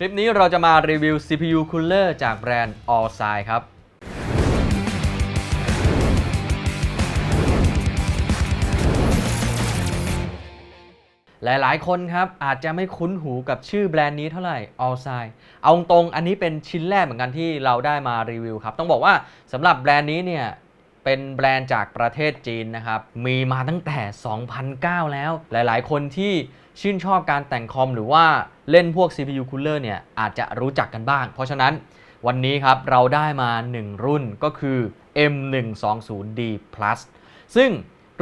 คลิปนี้เราจะมารีวิว CPU Cooler จากแบรนด์ Allside ครับ หลายๆ คนครับ อาจจะไม่คุ้นหูกับชื่อแบรนด์นี้เท่าไหร่ Allside เอาตรงอันนี้เป็นชิ้นแรกเหมือนกันที่เราได้มารีวิวครับ ต้องบอกว่าสำหรับแบรนด์นี้เนี่ยเป็นแบรนด์จากประเทศจีนนะครับ มีมาตั้งแต่ 2009 แล้ว หลายๆ คนที่ ชื่นชอบการแต่งคอมหรือว่าเล่นพวก CPU Cooler เนี่ยอาจจะรู้จักกันบ้าง เพราะฉะนั้นวันนี้ครับเราได้มา 1 รุ่นก็คือ M120D Plus ซึ่ง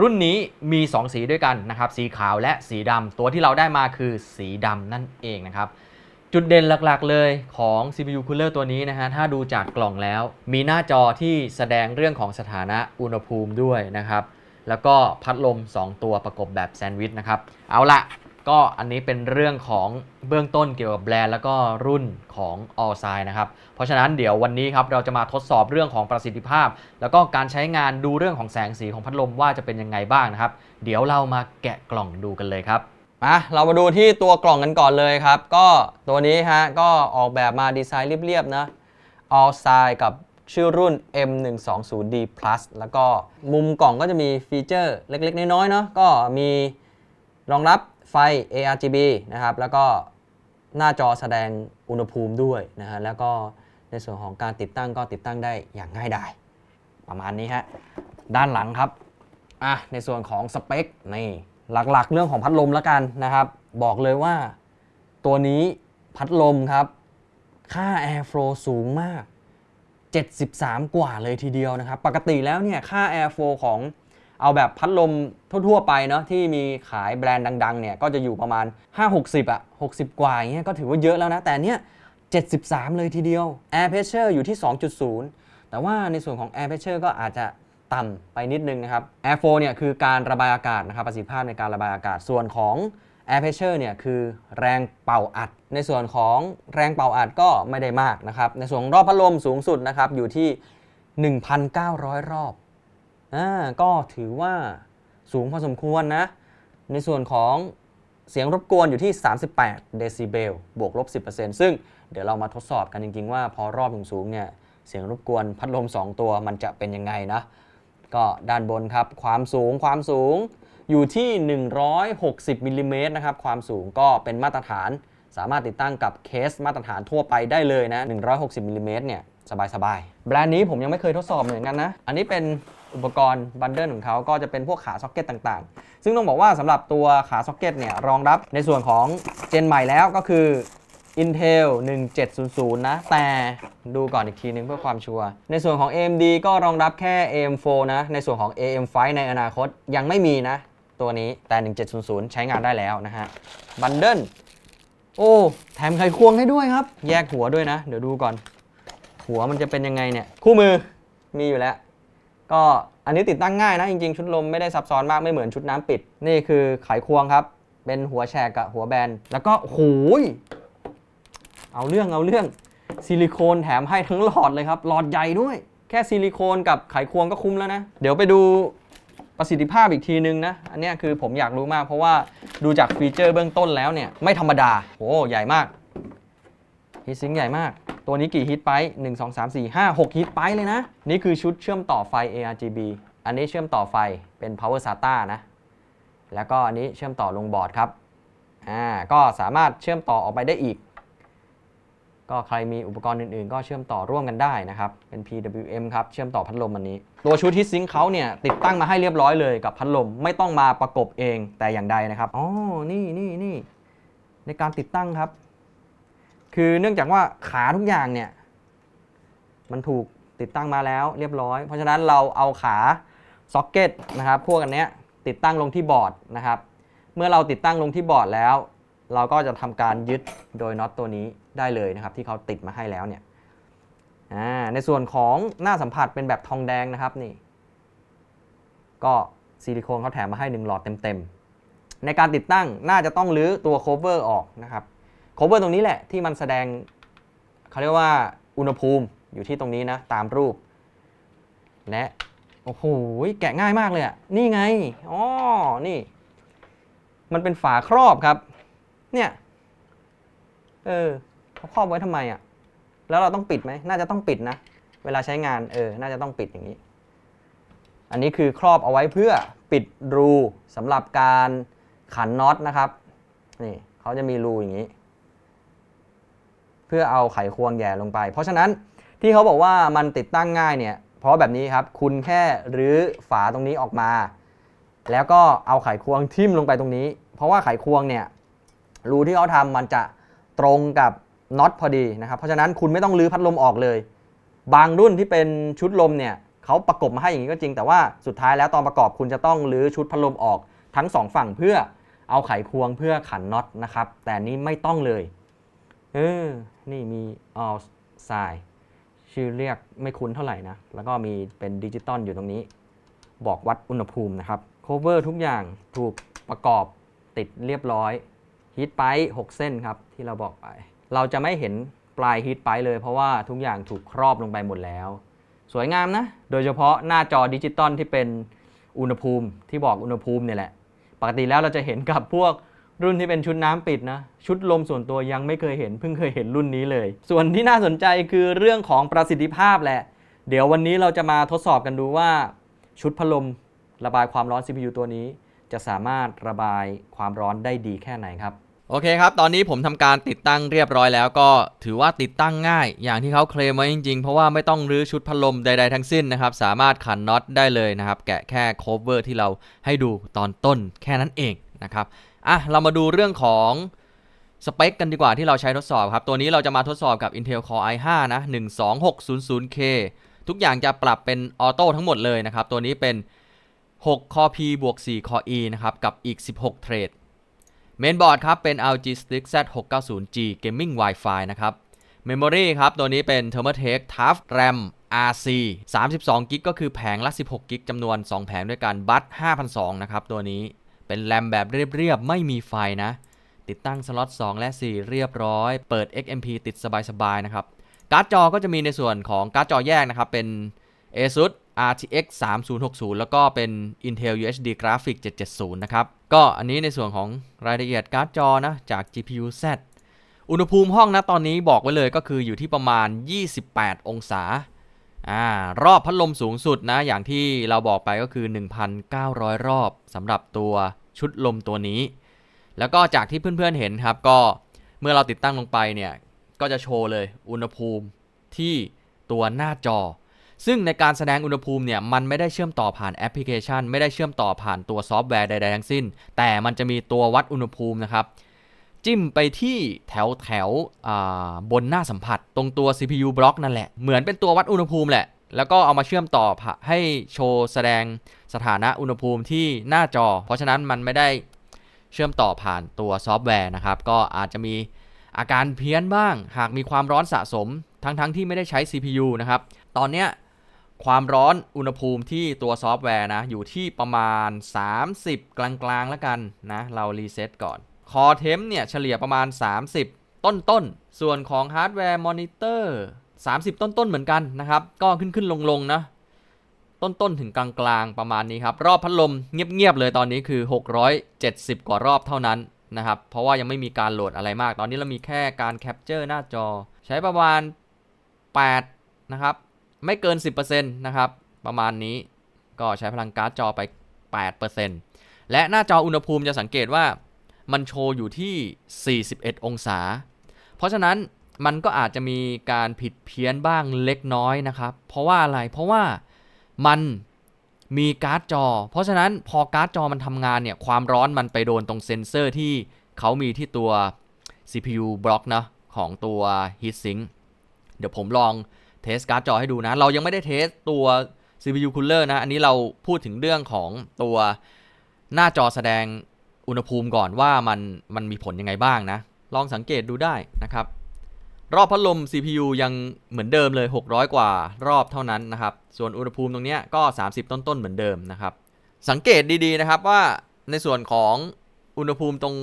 รุ่นนี้มี 2 สีด้วยกันนะครับ สีขาวและสีดำตัวที่เราได้มาคือสีดำนั่นเองนะครับ จุดเด่นหลักๆเลยของ CPU Cooler ตัวนี้นะฮะ ถ้าดูจากกล่องแล้ว มีหน้าจอที่แสดงเรื่องของสถานะอุณหภูมิด้วยนะครับ แล้วก็พัดลม 2 ตัวประกบแบบแซนด์วิชนะครับ เอาละ ก็อันนี้เป็นเรื่องของเบื้องต้นเกี่ยวกับแบรนด์แล้วก็รุ่นของ All s i นะครับ เพราะฉะนั้นเดี๋ยววันนี้ครับเราจะมาทดสอบเรื่องของประสิทธิภาพ แล้วก็การใช้งานดูเรื่องของแสงสีของพัดลมว่าจะเป็นยังไงบ้างนะครับ เดี๋ยวเรามาแกะกล่องดูกันเลยครับมาเรามาดูที่ตัวกล่องกันก่อนเลยครับ ก็ตัวนี้ฮะก็ออกแบบมาดีไซน์เรียบๆนะ All s i กับชื่อรุ่น M120D Plus แล้วก็มุมกล่องก็จะมีฟีเจอร์เล็กๆ น้อยๆเนาะก็มีรองรับ ฟ ARGB นะครับ แล้วก็หน้าจอแสดงอุณหภูมิด้วยนะฮะ แล้วก็ในส่วนของการติดตั้งก็ติดตั้งได้อย่างง่ายดาย ประมาณนี้ฮะ ด้านหลังครับ อะ ในส่วนของสเปค นี่ หลักๆ เรื่องของพัดลมแล้วกันนะครับ บอกเลยว่าตัวนี้พัดลมครับ ค่า airflow สูงมาก 73 กว่าเลยทีเดียวนะครับ ปกติแล้วเนี่ย ค่า airflow ของ เอาแบบพัดลมทั่วๆไปเนาะที่มีขายแบรนด์ดังๆเนี่ยก็จะอยู่ประมาณ 5-60อะ60 กว่าอย่างเงี้ยก็ถือว่าเยอะแล้วนะ แต่เนี้ย73 เลยทีเดียว air pressure อยู่ที่ 2.0 แต่ว่าในส่วนของ air pressure ก็อาจจะต่ำไปนิดนึงนะครับ airflow เนี่ยคือการระบายอากาศนะครับประสิทธิภาพในการระบายอากาศส่วนของ air pressure เนี่ยคือแรงเป่าอัด ในส่วนของแรงเป่าอัดก็ไม่ได้มากนะครับในส่วนของรอบพัดลมสูงสุดนะครับอยู่ที่ 1,900 รอบ อ่าก็ถือว่าสูงพอสมควรนะ ในส่วนของเสียงรบกวนอยู่ที่ 38 เดซิเบล บวกลบ 10%ซึ่งเดี๋ยวเรามาทดสอบกันจริง ๆ ว่าพอรอบสูงๆเนี่ยเสียงรบกวนพัดลม 2 ตัวมันจะเป็นยังไงนะ ก็ด้านบนครับ ความสูงความสูงอยู่ที่ 160มิลลิเมตรนะครับ ความสูงก็เป็นมาตรฐาน สามารถติดตั้งกับเคสมาตรฐานทั่วไปได้เลยนะ 160มิลลิเมตรเนี่ยสบายๆ แบรนด์นี้ผมยังไม่เคยทดสอบเหมือนกันนะ อันนี้เป็น อุปกรณ์บันเดิลของเขาก็จะเป็นพวกขาซ็อกเก็ตต่างๆ ซึ่งต้องบอกว่าสำหรับตัวขาซ็อกเก็ตเนี่ยรองรับในส่วนของเจนใหม่แล้วก็คือ Intel 1700 นะ แต่ดูก่อนอีกทีนึงเพื่อความชัวร์ในส่วนของ AMD ก็รองรับแค่ AM4 นะ ในส่วนของ AM5 ในอนาคตยังไม่มีนะ ตัวนี้แต่ 1700 ใช้งานได้แล้วนะฮะบันเดิลโอ้ แถมไขควงให้ด้วยครับ แยกหัวด้วยนะ เดี๋ยวดูก่อน หัวมันจะเป็นยังไงเนี่ย คู่มือมีอยู่แล้ว ก็อันนี้ติดตั้งง่ายนะจริงๆ ชุดลมไม่ได้ซับซ้อนมากไม่เหมือนชุดน้ำปิด นี่คือไขควงครับ เป็นหัวแฉกกับหัวแบน แล้วก็โอ้ยเอาเรื่องเอาเรื่องซิลิโคนแถมให้ทั้งหลอดเลยครับ หลอดใหญ่ด้วย แค่ซิลิโคนกับไขควงก็คุ้มแล้วนะ เดี๋ยวไปดูประสิทธิภาพอีกทีนึงนะ อันนี้คือผมอยากรู้มากเพราะว่าดูจากฟีเจอร์เบื้องต้นแล้วเนี่ยไม่ธรรมดาโอ้ใหญ่มาก ฮีทซิงใหญ่มาก ตัวนี้กี่ฮิตไป 1 2 3 4 5 6 ฮิตไปเลยนะ นี่คือชุดเชื่อมต่อไฟ ARGB อันนี้เชื่อมต่อไฟเป็น power SATA นะ แล้วก็อันนี้เชื่อมต่อลงบอร์ดครับ อ่า ก็สามารถเชื่อมต่อออกไปได้อีก ก็ใครมีอุปกรณ์อื่น ๆ ก็เชื่อมต่อร่วมกันได้นะครับ เป็น PWM ครับ เชื่อมต่อพัดลมอันนี้ ตัวชุดที่ซิงเขาเนี่ยติดตั้งมาให้เรียบร้อยเลยกับพัดลม ไม่ต้องมาประกบเองแต่อย่างใดนะครับ อ๋อ นี่นี่นี่ในการติดตั้งครับ คือเนื่องจากว่าขาทุกอย่างเนี่ย มันถูกติดตั้งมาแล้วเรียบร้อย เพราะฉะนั้นเราเอาขาซ็อกเก็ตนะครับพวกอันเนี้ยติดตั้งลงที่บอร์ดนะครับ เมื่อเราติดตั้งลงที่บอร์ดแล้ว เราก็จะทำการยึดโดยน็อตตัวนี้ได้เลยนะครับ ที่เขาติดมาให้แล้วเนี่ยอ่าในส่วนของหน้าสัมผัสเป็นแบบทองแดงนะครับนี่ ก็ซิลิโคนเขาแถมมาให้ 1 หลอดเต็มๆในการติดตั้งน่าจะต้องรื้อตัวโคเวอร์ออกนะครับ โคเวอร์ตรงนี้แหละที่มันแสดงเขาเรียกว่าอุณหภูมิอยู่ที่ตรงนี้นะ ตามรูป และ โอ้โห แกะง่ายมากเลยอะนี่ไงอ๋อนี่ มันเป็นฝาครอบครับ เนี่ยเออเขาครอบไว้ทำไมอะแล้วเราต้องปิดไหม น่าจะต้องปิดนะ เวลาใช้งานเออ น่าจะต้องปิดอย่างนี้ อันนี้คือครอบเอาไว้เพื่อปิดรูสำหรับการขันน็อตนะครับ นี่เขาจะมีรูอย่างนี้ เพื่อเอาไขควงแย่ลงไป เพราะฉะนั้นที่เขาบอกว่ามันติดตั้งง่ายเนี่ย เพราะแบบนี้ครับ คุณแค่รื้อฝาตรงนี้ออกมา แล้วก็เอาไขควงทิ่มลงไปตรงนี้ เพราะว่าไขควงเนี่ยรูที่เขาทำมันจะตรงกับน็อตพอดีนะครับ เพราะฉะนั้นคุณไม่ต้องรื้อพัดลมออกเลย บางรุ่นที่เป็นชุดลมเนี่ยเขาประกบมาให้อย่างนี้ก็จริง แต่ว่าสุดท้ายแล้วตอนประกอบคุณจะต้องรื้อชุดพัดลมออกทั้งสองฝั่งเพื่อเอาไขควงเพื่อขันน็อตนะครับ แต่นี้ไม่ต้องเลย เออ นี่มี all side ชื่อเรียกไม่คุ้นเท่าไหร่นะ แล้วก็มีเป็นดิจิตอลอยู่ตรงนี้ บอกวัดอุณหภูมินะครับ cover ทุกอย่างถูกประกอบติดเรียบร้อยฮีทไป6เส้นครับ ที่เราบอกไป เราจะไม่เห็นปลายฮีทไปเลย เพราะว่าทุกอย่างถูกครอบลงไปหมดแล้ว สวยงามนะ โดยเฉพาะหน้าจอดิจิตอลที่เป็นอุณหภูมิที่บอกอุณหภูมิเนี่ยแหละ ปกติแล้วเราจะเห็นกับพวก รุ่นที่เป็นชุดน้ำปิดนะ ชุดลมส่วนตัวยังไม่เคยเห็น เพิ่งเคยเห็นรุ่นนี้เลย ส่วนที่น่าสนใจคือเรื่องของประสิทธิภาพแหละ เดี๋ยววันนี้เราจะมาทดสอบกันดูว่า ชุดพัดลมระบายความร้อน CPU ตัวนี้ จะสามารถระบายความร้อนได้ดีแค่ไหนครับ โอเคครับ ตอนนี้ผมทำการติดตั้งเรียบร้อยแล้วก็ถือว่าติดตั้งง่าย อย่างที่เขาเคลมไว้จริงๆ เพราะว่าไม่ต้องรื้อชุดพัดลมใดๆทั้งสิ้นนะครับ สามารถขันน็อตได้เลยนะครับ แกะแค่โคเวอร์ที่เราให้ดูตอนต้นแค่นั้นเองนะครับ อะเรามาดูเรื่องของสเปคกันดีกว่าที่เราใช้ทดสอบครับ ตัวนี้เราจะมาทดสอบกับ Intel Core i5 นะ 12600K ทุกอย่างจะปรับเป็นออโต้ทั้งหมดเลยนะครับ ตัวนี้เป็น 6 Core P บวก 4 Core E นะครับ กับอีก 16 เทรดเมนบอร์ดครับ เป็น LG Stick Z690G Gaming Wi-Fi นะครับ Memory ครับ ตัวนี้เป็น Thermaltake Tough RAM RC 32 g b ก็คือแผงละ 16 g b จำนวน 2 แผงด้วยกัน บัต5,200นะครับ ตัวนี้ เป็นแรมแบบเรียบๆ ไม่มีไฟนะ ติดตั้งสล็อต 2 และ 4 เรียบร้อย เปิด XMP ติดสบายๆ นะครับ การ์ดจอก็จะมีในส่วนของการ์ดจอแยกนะครับ เป็น ASUS RTX 3060 แล้วก็เป็น Intel UHD Graphics 770 นะครับ ก็อันนี้ในส่วนของรายละเอียดการ์ดจอนะ จาก GPU Z อุณหภูมิห้องนะตอนนี้บอกไว้เลยก็คืออยู่ที่ประมาณ 28 องศา อ่ารอบพัดลมสูงสุดนะ อย่างที่เราบอกไปก็คือ 1,900 รอบสำหรับตัวชุดลมตัวนี้ แล้วก็จากที่เพื่อนๆเห็นครับก็เมื่อเราติดตั้งลงไปเนี่ย ก็จะโชว์เลยอุณหภูมิที่ตัวหน้าจอ ซึ่งในการแสดงอุณหภูมิเนี่ย มันไม่ได้เชื่อมต่อผ่านแอปพลิเคชัน ไม่ได้เชื่อมต่อผ่านตัวซอฟต์แวร์ใดๆทั้งสิ้น แต่มันจะมีตัววัดอุณหภูมินะครับ จิ้มไปที่แถวแถวบนหน้าสัมผัส ตรงตัว CPU บล็อกนั่นแหละ เหมือนเป็นตัววัดอุณหภูมิแหละ แล้วก็เอามาเชื่อมต่อผ่าให้โชว์แสดงสถานะอุณหภูมิที่หน้าจอ เพราะฉะนั้นมันไม่ได้เชื่อมต่อผ่านตัวซอฟต์แวร์นะครับ ก็อาจจะมีอาการเพี้ยนบ้าง หากมีความร้อนสะสม ทั้งๆทที่ไม่ได้ใช้ CPU นะครับ ตอนเนี้ยความร้อนอุณหภูมิที่ตัวซอฟต์แวร์นะ อยู่ที่ประมาณ 30 กลางๆแล้วกันนะ เรารีเซ็ตก่อน คอเทมเนี่ยเฉลี่ยประมาณ 30 ต้นๆส่วนของฮาร์ดแวร์มอนิเตอร์ 30 ต้นๆเหมือนกันนะครับ ก็ขึ้นๆลงๆนะ ต้นๆถึงกลางๆประมาณนี้ครับ รอบพัดลมเงียบๆเลยตอนนี้คือ 670 กว่ารอบเท่านั้นนะครับ เพราะว่ายังไม่มีการโหลดอะไรมาก ตอนนี้เรามีแค่การแคปเจอร์หน้าจอ ใช้ประมาณ 8 นะครับ ไม่เกิน 10%นะครับ ประมาณนี้ก็ใช้พลังการ์ดจอไป 8%และหน้าจออุณหภูมิจะสังเกตว่า มันโชว์อยู่ที่ 41 องศา เพราะฉะนั้นมันก็อาจจะมีการผิดเพี้ยนบ้างเล็กน้อยนะครับ เพราะว่าอะไร เพราะว่ามันมีการ์ดจอ เพราะฉะนั้นพอการ์ดจอมันทำงานเนี่ยความร้อนมันไปโดนตรงเซ็นเซอร์ที่เขามีที่ตัว CPU บล็อกนะของตัว heatsink เดี๋ยวผมลองเทสการ์ดจอให้ดูนะ เรายังไม่ได้เทสตัว CPU cooler นะ อันนี้เราพูดถึงเรื่องของตัวหน้าจอแสดง อุณหภูมิก่อนว่ามันมันมีผลยังไงบ้างนะ ลองสังเกตดูได้นะครับ รอบพัดลม CPU ยังเหมือนเดิมเลย 600 กว่ารอบเท่านั้นนะครับ ส่วนอุณหภูมิตรงนี้ก็ 30 ต้นๆเหมือนเดิมนะครับ สังเกตดีๆนะครับว่าในส่วนของอุณหภูมิตรง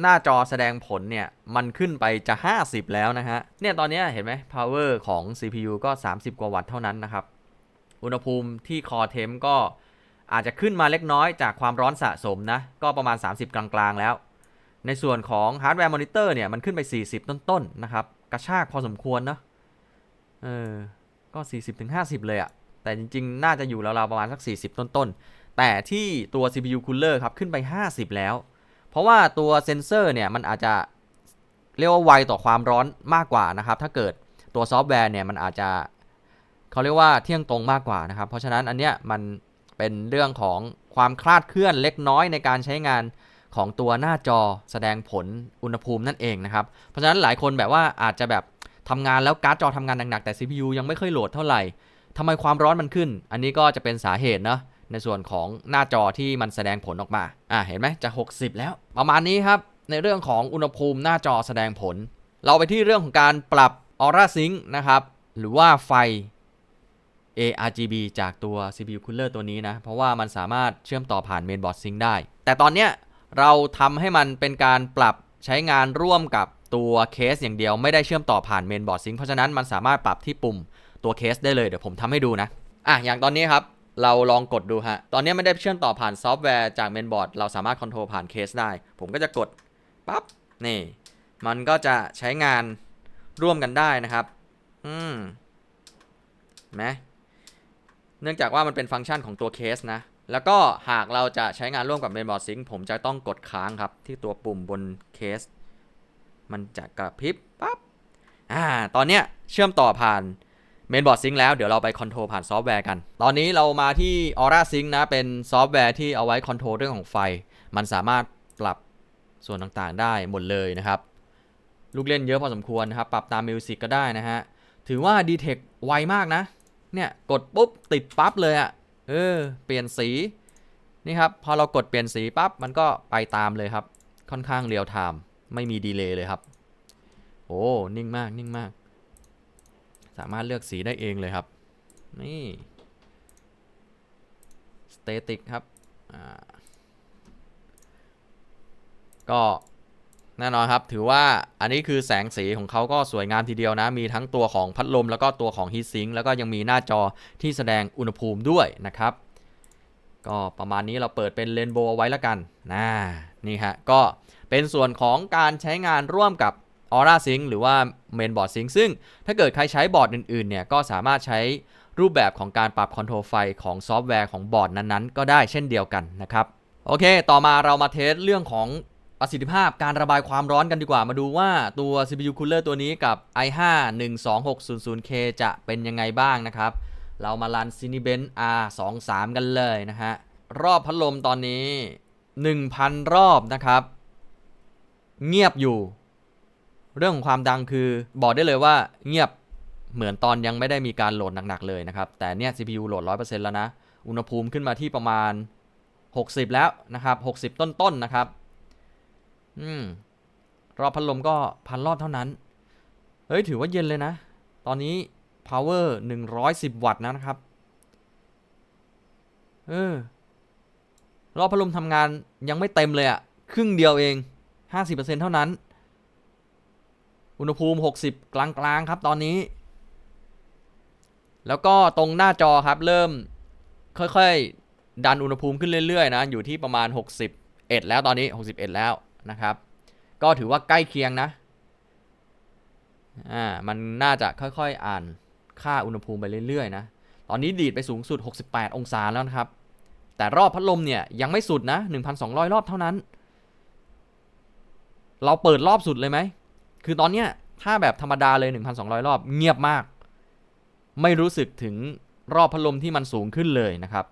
หน้าจอแสดงผลเนี่ยมันขึ้นไปจะ 50 แล้วนะฮะ เนี่ยตอนนี้เห็นไหม power ของ CPU ก็ 30 กว่าวัตต์เท่านั้นนะครับ อุณหภูมิที่คอเทมก็ อาจจะขึ้นมาเล็กน้อยจากความร้อนสะสมนะ ก็ประมาณ 30 กลางๆแล้ว ในส่วนของฮาร์ดแวร์มอนิเตอร์เนี่ย มันขึ้นไป 40 ต้นๆนนะครับ กระชากพอสมควรนะเออ ก็ 40-50 เลยอะแต่จริงๆ น่าจะอยู่ราวๆประมาณสัก 40 ต้นๆ แต่ที่ตัว CPU cooler ครับ ขึ้นไป 50 แล้ว เพราะว่าตัวเซนเซอร์เนี่ย มันอาจจะเรียกว่าไวต่อความร้อนมากกว่านะครับ ถ้าเกิดตัวซอฟต์แวร์เนี่ย มันอาจจะเขาเรียกว่าเที่ยงตรงมากกว่านะครับ เพราะฉะนั้นอันเนี้ยมัน เป็นเรื่องของความคลาดเคลื่อนเล็กน้อยในการใช้งานของตัวหน้าจอแสดงผลอุณหภูมินั่นเองนะครับ เพราะฉะนั้นหลายคนแบบว่าอาจจะแบบทำงานแล้วการ์ดจอทำงานหนักๆแต่ CPU ยังไม่ค่อยโหลดเท่าไหร่ทำไมความร้อนมันขึ้น อันนี้ก็จะเป็นสาเหตุเนาะในส่วนของหน้าจอที่มันแสดงผลออกมา อะเห็นไหมจะ 60 แล้ว ประมาณนี้ครับ ในเรื่องของอุณหภูมิหน้าจอแสดงผล เราไปที่เรื่องของการปรับ Aura Sync นะครับ หรือว่าไฟ ARGB จากตัว CPU Cooler ตัวนี้นะ เพราะว่ามันสามารถเชื่อมต่อผ่าน Mainboard Sync ได้ แต่ตอนเนี้ยเราทำให้มันเป็นการปรับใช้งานร่วมกับตัวเคสอย่างเดียวไม่ได้เชื่อมต่อผ่าน Mainboard Sync เพราะฉะนั้นมันสามารถปรับที่ปุ่มตัวเคสได้เลยเดี๋ยวผมทำให้ดูนะ อะอย่างตอนนี้ครับเราลองกดดูฮะ ตอนนี้ไม่ได้เชื่อมต่อผ่านซอฟต์แวร์จาก Mainboard เราสามารถคอนโทรลผ่านเคสได้ ผมก็จะกดปั๊บ นี่ มันก็จะใช้งานร่วมกันได้นะครับ อืมไหม เนื่องจากว่ามันเป็นฟังก์ชันของตัวเคสนะ แล้วก็หากเราจะใช้งานร่วมกับ Mainboard Sync ผมจะต้องกดค้างครับ ที่ตัวปุ่มบนเคส มันจะกระพริบปั๊บอ่าตอนเนี้ยเชื่อมต่อผ่าน Mainboard Sync แล้วเดี๋ยวเราไปคอนโทรลผ่านซอฟต์แวร์กัน ตอนนี้เรามาที่ Aura Sync นะ เป็นซอฟต์แวร์ที่เอาไว้คอนโทรลเรื่องของไฟ มันสามารถปรับส่วนต่างๆได้หมดเลยนะครับ ลูกเล่นเยอะพอสมควรนะครับ ปรับตามมิวสิกก็ได้นะฮะ ถือว่า d t e c ไวมากนะ เนี่ยกดปุ๊บติดปั๊บเลยอะ่ะเออเปลี่ยนสีนี่ครับพอเรากดเปลี่ยนสีปั๊บมันก็ไปตามเลยครับ ค่อนข้างเรียลไทม์ไม่มีดีเลย์เลยครับโอ้นิ่งมากนิ่งมาก สามารถเลือกสีได้เองเลยครับนี่สเตติกครับอ่าก็ แน่นอนครับ ถือว่าอันนี้คือแสงสีของเขาก็สวยงามทีเดียวนะ มีทั้งตัวของพัดลม แล้วก็ตัวของฮีทซิงค์แล้วก็ยังมีหน้าจอที่แสดงอุณหภูมิด้วยนะครับ ก็ประมาณนี้เราเปิดเป็นเรนโบว์ไว้แล้วกันนะนี่ฮะ ก็เป็นส่วนของการใช้งานร่วมกับ Aura Sync หรือว่า Mainboard Sync ซึ่งถ้าเกิดใครใช้บอร์ดอื่นๆเนี่ยก็สามารถใช้รูปแบบของการปรับคอนโทรลไฟของซอฟต์แวร์ของบอร์ดนั้นๆ ก็ได้เช่นเดียวกันนะครับ โอเค ต่อมาเรามาเทสเรื่องของ ประสิทธิภาพการระบายความร้อนกันดีกว่ามาดูว่าตัว CPU Cooler ตัวนี้กับ i5 12600K จะเป็นยังไงบ้างนะครับ เรามารัน Cinebench R23 กันเลยนะฮะ รอบพัดลมตอนนี้ 1,000 รอบนะครับ เงียบอยู่ เรื่องของความดังคือบอกได้เลยว่าเงียบเหมือนตอนยังไม่ได้มีการโหลดหนักๆเลยนะครับ แต่เนี่ย CPU โหลด 100%แล้วนะ อุณหภูมิขึ้นมาที่ประมาณ 60 แล้วนะครับ 60 ต้นๆนนะครับ อืม รอบพัดลมก็พันรอบเท่านั้น เฮ้ย ถือว่าเย็นเลยนะ ตอนนี้ power 110 วัตต์นะครับ เออ รอบพัดลมทำงานยังไม่เต็มเลยอะครึ่งเดียวเอง 50%เท่านั้น อุณหภูมิ 60 กลางๆครับตอนนี้ แล้วก็ตรงหน้าจอครับเริ่มค่อยๆ ดันอุณหภูมิขึ้นเรื่อยๆนะ อยู่ที่ประมาณ 61 แล้วตอนนี้ 61 แล้ว นะครับ ก็ถือว่าใกล้เคียงนะอ่ามันน่าจะค่อยๆอ่านค่าอุณหภูมิไปเรื่อยๆนะ ตอนนี้ดีดไปสูงสุด 68 องศาแล้วนะครับ แต่รอบพัดลมเนี่ยยังไม่สุดนะ 1,200 รอบเท่านั้น เราเปิดรอบสุดเลยไหม คือตอนเนี้ยถ้าแบบธรรมดาเลย 1,200 รอบเงียบมาก ไม่รู้สึกถึงรอบพัดลมที่มันสูงขึ้นเลยนะครับ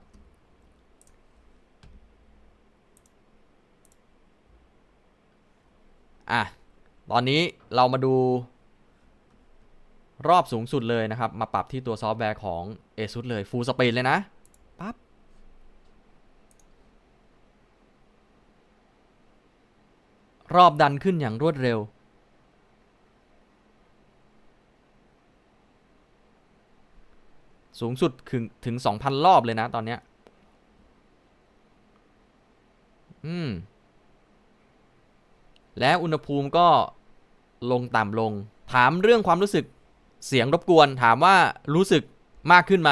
อะ ตอนนี้เรามาดูรอบสูงสุดเลยนะครับ มาปรับที่ตัวซอฟต์แวร์ของ ASUS เลย Full Speed เลยนะปั๊บรอบดันขึ้นอย่างรวดเร็ว สูงสุดถึงถึง 2,000 รอบเลยนะตอนเนี้ยอืม และอุณหภูมิก็ลงต่ำลง ถามเรื่องความรู้สึกเสียงรบกวน ถามว่ารู้สึกมากขึ้นไหม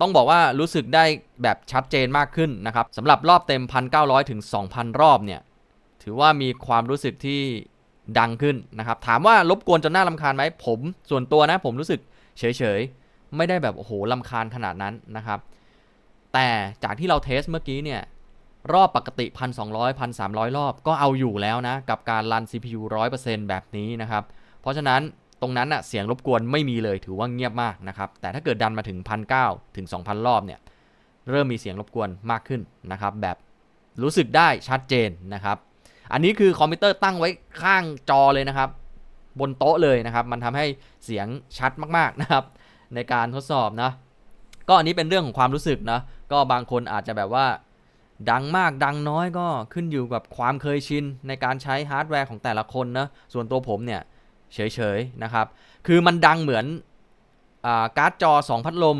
ต้องบอกว่ารู้สึกได้แบบชัดเจนมากขึ้นนะครับสำหรับรอบเต็ม 1,900 ถึง 2,000 รอบเนี่ย ถือว่ามีความรู้สึกที่ดังขึ้นนะครับ ถามว่ารบกวนจนน่ารำคาญไหม ผมส่วนตัวนะผมรู้สึกเฉยๆ ไม่ได้แบบโอ้โหลำคาญขนาดนั้นนะครับ แต่จากที่เราเทสเมื่อกี้เนี่ย รอบปกติ 1,200 1,300 รอบก็เอาอยู่แล้วนะ กับการรัน CPU 100%แบบนี้นะครับ เพราะฉะนั้นตรงนั้นอะเสียงรบกวนไม่มีเลยถือว่าเงียบมากนะครับ แต่ถ้าเกิดดันมาถึง 1,900 ถึง 2,000 รอบเนี่ย เริ่มมีเสียงรบกวนมากขึ้นนะครับ แบบรู้สึกได้ชัดเจนนะครับ อันนี้คือคอมพิวเตอร์ตั้งไว้ข้างจอเลยนะครับ บนโต๊ะเลยนะครับ มันทำให้เสียงชัดมากๆนะครับ ในการทดสอบนะ ก็อันนี้เป็นเรื่องของความรู้สึกนะ ก็บางคนอาจจะแบบว่า ดังมากดังน้อยก็ขึ้นอยู่กับความเคยชินในการใช้ฮาร์ดแวร์ของแต่ละคนนะ ส่วนตัวผมเนี่ยเฉยๆนะครับ คือมันดังเหมือนอาการ์ดจอ 2 พัดลม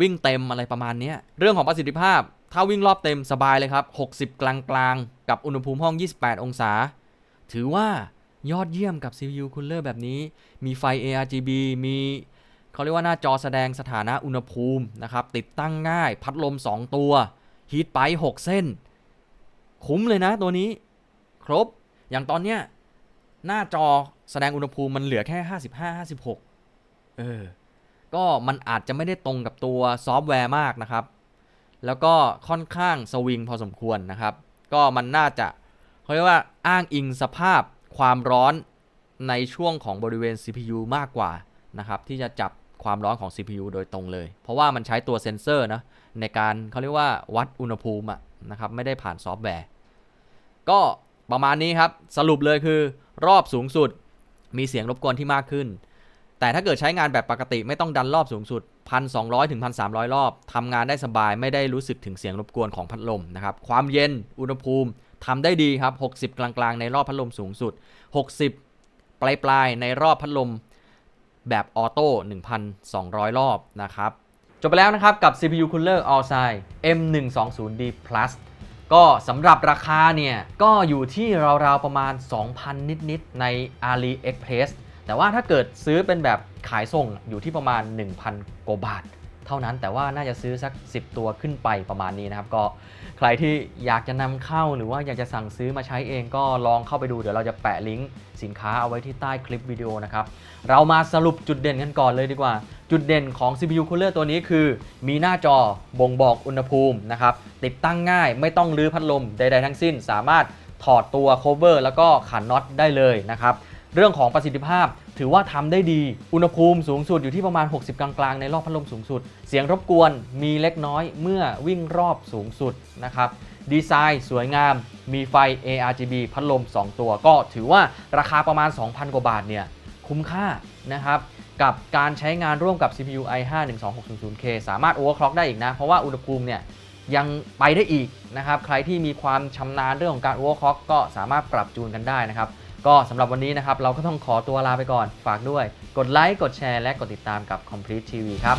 วิ่งเต็มอะไรประมาณนี้เรื่องของประสิทธิภาพ ถ้าวิ่งรอบเต็มสบายเลยครับ 60 กลางๆ กับอุณหภูมิห้อง 28 องศา ถือว่ายอดเยี่ยมกับ CPU Cooler แบบนี้ มีไฟ ARGB มีเขาเรียกว่าหน้าจอแสดงสถานะอุณหภูมินะครับ ติดตั้งง่าย พัดลม 2 ตัว ฮีทไป 6 เส้น คุ้มเลยนะตัวนี้ ครบ อย่างตอนเนี้ย หน้าจอแสดงอุณหภูมิมันเหลือแค่ 55 56 เออ ก็มันอาจจะไม่ได้ตรงกับตัวซอฟต์แวร์มากนะครับ แล้วก็ค่อนข้างสวิงพอสมควรนะครับ ก็มันน่าจะเขาเรียกว่าอ้างอิงสภาพความร้อนในช่วงของบริเวณ CPU มากกว่านะครับ ที่จะจับความร้อนของ CPU โดยตรงเลย เพราะว่ามันใช้ตัวเซนเซอร์นะ ในการเขาเรียกว่าวัดอุณหภูมินะครับไม่ได้ผ่านซอฟต์แวร์ ก็ประมาณนี้ครับ สรุปเลยคือ รอบสูงสุดมีเสียงรบกวนที่มากขึ้น แต่ถ้าเกิดใช้งานแบบปกติไม่ต้องดันรอบสูงสุด 1,200ถึง1,300 รอบทำงานได้สบายไม่ได้รู้สึกถึงเสียงรบกวนของพัดลมนะครับความเย็นอุณหภูมิทำได้ดีครับ 60 กลางๆ ในรอบพัดลมสูงสุด 60 ปลายๆ ในรอบพัดลมแบบออโต้ 1,200 รอบนะครับ จบไปแล้วนะครับกับ CPU Cooler Allside M120D Plus ก็สำหรับราคาเนี่ยก็อยู่ที่ราวๆประมาณ 2,000 นิดๆ ใน AliExpress แต่ว่าถ้าเกิดซื้อเป็นแบบขายส่งอยู่ที่ประมาณ 1,000 กว่าบาท เท่านั้นแต่ว่าน่าจะซื้อสัก 10 ตัวขึ้นไปประมาณนี้นะครับ ก็ใครที่อยากจะนำเข้าหรือว่าอยากจะสั่งซื้อมาใช้เองก็ลองเข้าไปดูเดี๋ยวเราจะแปะลิงก์สินค้าเอาไว้ที่ใต้คลิปวิดีโอนะครับ เรามาสรุปจุดเด่นกันก่อนเลยดีกว่า จุดเด่นของ CPU Cooler ตัวนี้คือ มีหน้าจอบ่งบอกอุณหภูมินะครับติดตั้งง่ายไม่ต้องรื้อพัดลมใด ๆ ทั้งสิ้น สามารถถอดตัว cover แล้วก็ขันน็อตได้เลยนะครับเรื่องของประสิทธิภาพ ถือว่าทำได้ดี อุณหภูมิสูงสุดอยู่ที่ประมาณ 60 กลางๆ ในรอบพัดลมสูงสุด เสียงรบกวนมีเล็กน้อยเมื่อวิ่งรอบสูงสุดนะครับ ดีไซน์สวยงาม มีไฟ ARGB พัดลม 2 ตัว ก็ถือว่าราคาประมาณ 2,000 กว่าบาทเนี่ยคุ้มค่านะครับกับการใช้งานร่วมกับ CPU i5 12600K สามารถ overclock ได้อีกนะ เพราะว่าอุณหภูมิเนี่ยยังไปได้อีกนะครับ ใครที่มีความชำนาญเรื่องของการ overclock ก็สามารถปรับจูนกันได้นะครับ ก็สำหรับวันนี้นะครับ เราก็ต้องขอตัวลาไปก่อนฝากด้วย กดไลค์กดแชร์และกดติดตามกับ Complete TV ครับ